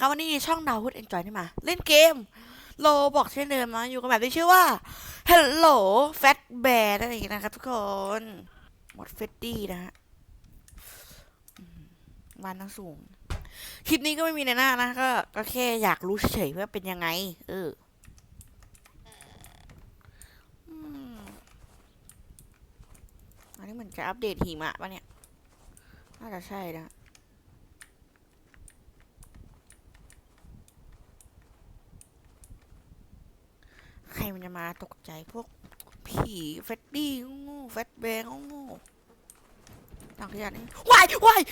ครับวันนี้ช่องดาวพุดเอ็นจอยนี่มา เล่นเกม โลบอกเช่นเดิมนะอยู่กับแบบที่ชื่อว่า Hello Fat Bear นั่นเองนะครับทุกคนหมดเฟดดี้นะฮะวันทั้งสูง คลิปนี้ก็ไม่มีในหน้านะก็ก็แค่อยากรู้เฉยว่าเป็นยังไง เอออันนี้เหมือนจะอัปเดตหิมะปะเนี่ย น่าจะใช่นะ ใครมัน จะมาตกใจพวกผีเฟดดี้โง่เฟดแบงโง่ต่างขยะนี่วายวาย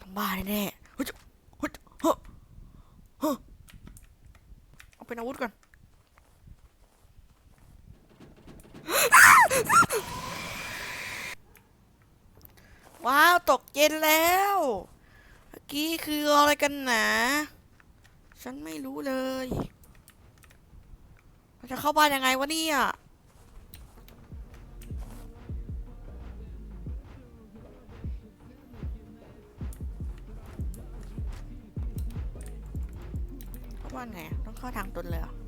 ต้องบ้าแน่ๆเฮ้ยเฮ้ยเฮ้ยเฮ้ยเอาเป็นอาวุธก่อน ว้าวตกเย็นแล้ว เมื่อกี้คืออะไรกันหนา ฉันไม่รู้เลยจะเข้าบ้านยังไงวะเนี่ยเข้าบ้านไงต้องเข้าทางตนเลยเหรออ่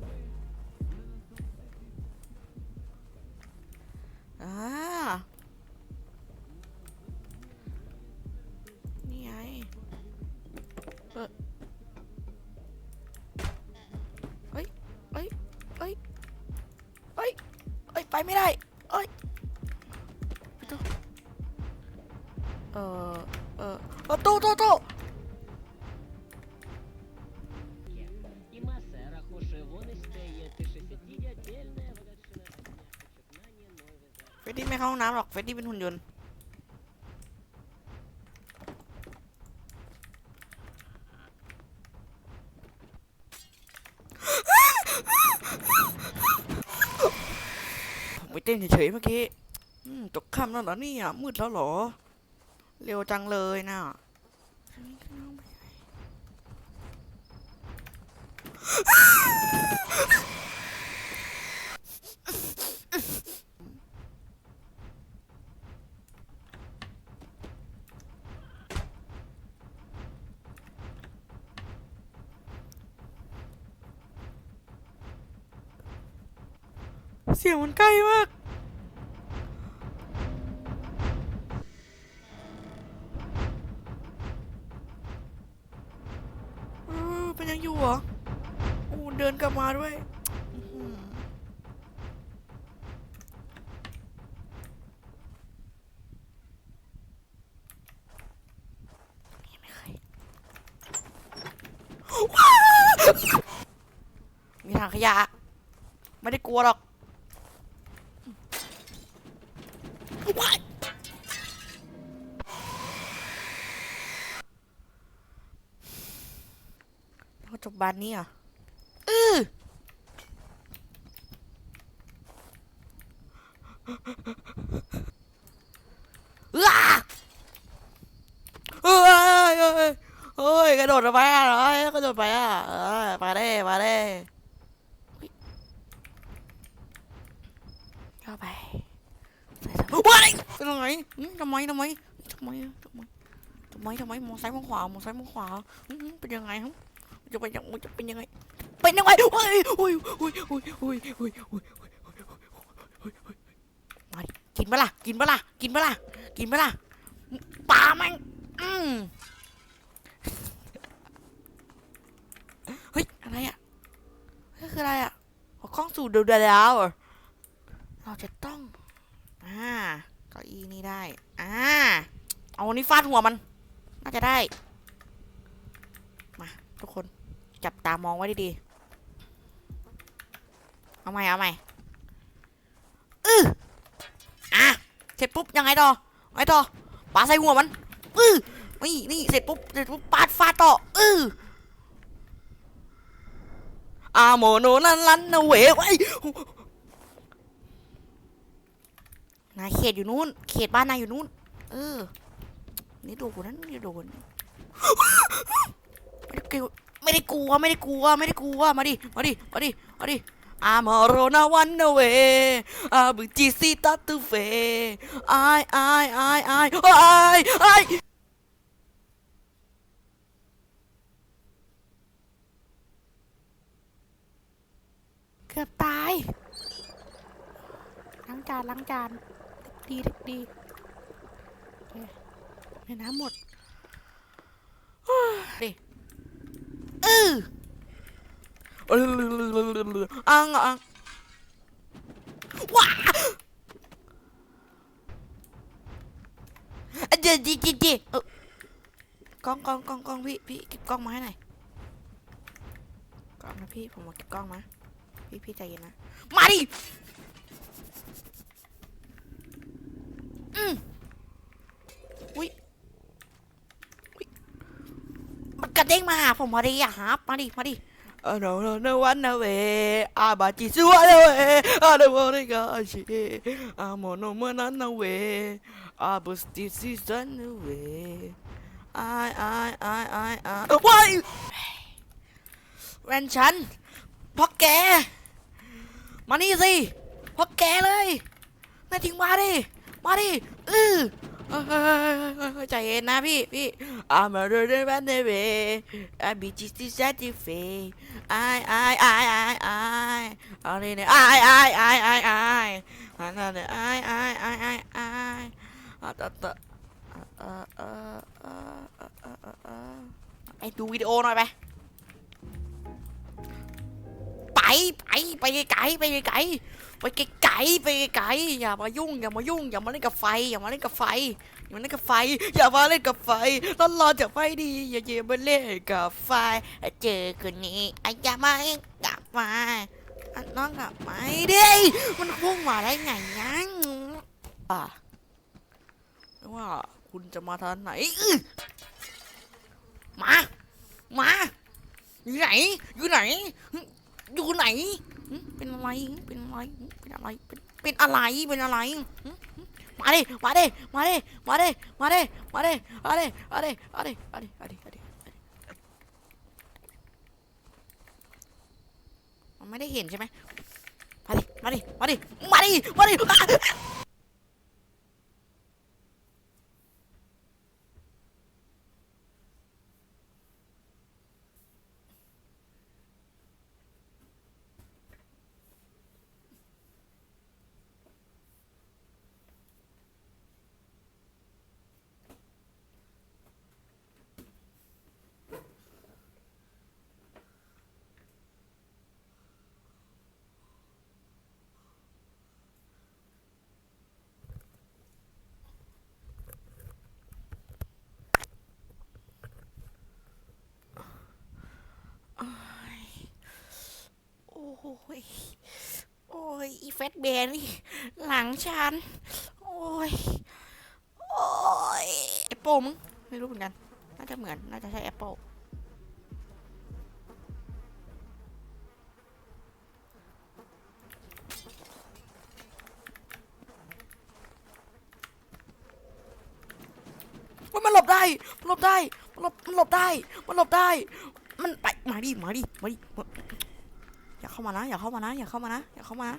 ไม่ได้ เอ้ยเออเออตู้ตู้ตู้เฟดดี้ไม่เข้าห้องน้ำหรอก เฟดดี้เป็นหุ่นยนต์ เต้นเฉยๆเมื่อกี้ตกค่ำแล้วเหรอเนี่ยมืดแล้วเหรอ เร็วจังเลยน่ะ เสียงมันใกล้มาก เออเป็นยังอยู่เหรออ้เดินกลับมาด้วยอื้อหือไม่เคยมีทางขยะ ไม่ได้กลัวหรอก แล้วจบบานนี้อะอืออ้าเฮ้ยเฮ้ยเฮ้ยกระโดดไปอะเฮ้ยกระโดดไปอะเออมาได้มาได้เข้าไปใส่สว้ายเป็นยังไงทำไมทำไมทำไมทำไมทำไมทำไมมองซ้ายมองขวามองซ้ายมองขวาเป็นยังไงครับ จะเป็นยังไงจะเป็นยังไงเป็นยังไงโอ้ยเฮ้ยเฮ้ยเฮ้ยโอ้ยโอ้ยมาดิกินปะล่ะกินปะล่ะกินปะล่ะกินปะล่ะปลาแม่งอืมเฮ้ยอะไรอะนี่คืออะไรอะหัวกล้องสูดเดือดแล้วเราจะต้องอ่าเก้าอีนี่ได้อ่าเอาอันนี้ฟาดหัวมัน น่าจะได้ มาทุกคน จับตามองไว้ดีๆ เอาใหม่ เอาใหม่อืออะ เสร็จปุ๊บ ยังไงต่อไงต่อปาใส่หัวมันอือนี่นี่เสร็จปุ๊บ เสร็จปุ๊บ ปาดฟาดต่ออืออาโมโนลันลันนะเวไว้นายเขตอยู่นู้น เขตบ้านนายอยู่นู้น เออ นี่โดนนั้นนี่โดนเกี่ยว ไม่ได้กลัวไม่ได้กลัวไม่ได้กลัวมาดิมาดิมาดิมาดิ I'm a rona one away I'm a GC tattoo fe I I I I I I เกือบตายล้างจานล้างจานดีดีโอเคในน้ำหมดดิ อออังอังว้าเดี๋ยวดิดิดิเออกล้องกล้องกล้องกล้องพี่พี่เก็บกล้องมาให้หน่อยกล้องนะพี่ผมมาเก็บกล้องมาพี่พี่ใจเย็นนะมาดิ ระเด้งมาหาผมมาดีอะครับมาดิมาดิเออ no no no one away อาบาจิสุวะ away อาเดวอริกาชิอาโมโนเมนัน away อาบุสติซิซัน away I I I I I ว้ายแวนฉันพ่อแก มานี่สิพ่อแกเลยแม่ทิ้งมาดิ มาดิ อือ ใจเย็นนะพี่พี่ I'm a runner r u n a w a y I be just to satisfy I I I I I อะไรเนี่ย I I I I I อันนั้นเนี่ย I I I I I อะต่อต่อไอ้ดูวิดีโอหน่อยไป ไปไปไปไกลไปไกลไปไกลไปไกลอย่ามายุ่งอย่ามายุ่งอย่ามาเล่นกับไฟอย่ามาเล่นกับไฟอย่ามาเล่นกับไฟอย่ามาเล่นกับไฟร้อนร้อจากไฟดีอย่าเย่มาเล่นกับไฟเจอคนนี้ไอ้อย่ามาเล่นกับไฟน้องกับไฟดิมันพุ่งมาได้ไงยังอะว่าคุณจะมาทางไหนมา มาอยู่ไหนอยู่ไหน อยู่ไหนเป็นอะไรเป็นอะไรเป็นอะไรเป็นเป็นอะไรเป็นอะไรหึหึมาดิมาดิมาดิมาดิมาดิมาดิมาดิมาดิมาดิมาดิมาดิมาดิมันไม่ได้เห็นใช่ไหมมาดิมาดิมาดิมาดิมาดิ โอ้ย โอ้ย อีเฟสเบนนี่ หลังฉัน โอ้ย โอ้ยแอปเปิลมึง ไม่รู้เหมือนกัน น่าจะเหมือน น่าจะใช่แอปเปิลว่ามันหลบได้ มันหลบได้ มันหลบ มันหลบได้ มันหลบได้ มันไป มาดิ มาดิ มาดิ อย่าเข้ามานะ อย่าเข้ามานะ อย่าเข้ามานะ อย่าเข้ามา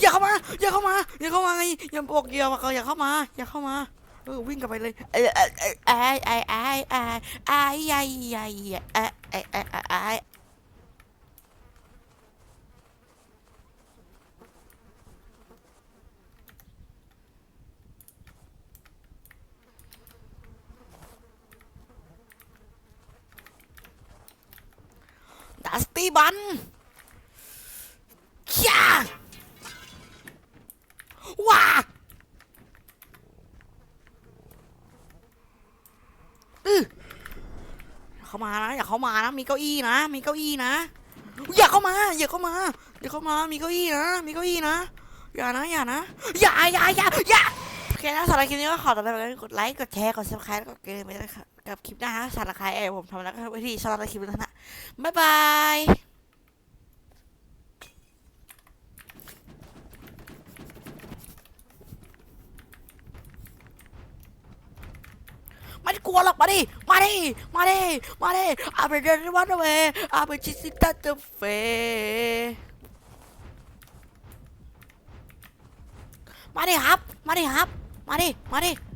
อย่าเข้ามา อย่าเข้ามา อย่าเข้ามาไงอย่าบอกอย่าบอกอย่าเข้ามา อย่าเข้ามา เออวิ่งกลับไปเลยเออเออเออไอ้ไอ้ไอ้ไอ้ไอ้ไอ้ไอ้ไอ้ไอ้ไอ้ไอ้ไอ้ดัสตี้บันย่าว้าอืออย่า เข้ามานะอย่าเข้ามานะมีเก้าอี้นะ มีเก้าอี้นะ อย่าเข้ามา อย่าเข้ามาอย่าเข้ามามีเก้าอี้นะ มีเก้าอี้นะ อย่านะอย่านะอย่าอย่าอย่าอย่าโอเคนะสำหรับคลิปนี้ก็ขอตัวไปก่อนกดไลค์กดแชร์กดซับสไครต์กดกระดิ่งไปกับคลิปหน้าฮะสำหรับใครเออผมทำแล้วก็วิธีสำหรับคลิปนี้นะบ๊ายบาย ไม่ได้ กลัวหรอกมาดิ มาดิ มาดิ มาดิอาเปเดนวันเวอาเปชิซิตาเตเฟมาดิครับ มาดิครับ มาดิ มาดิ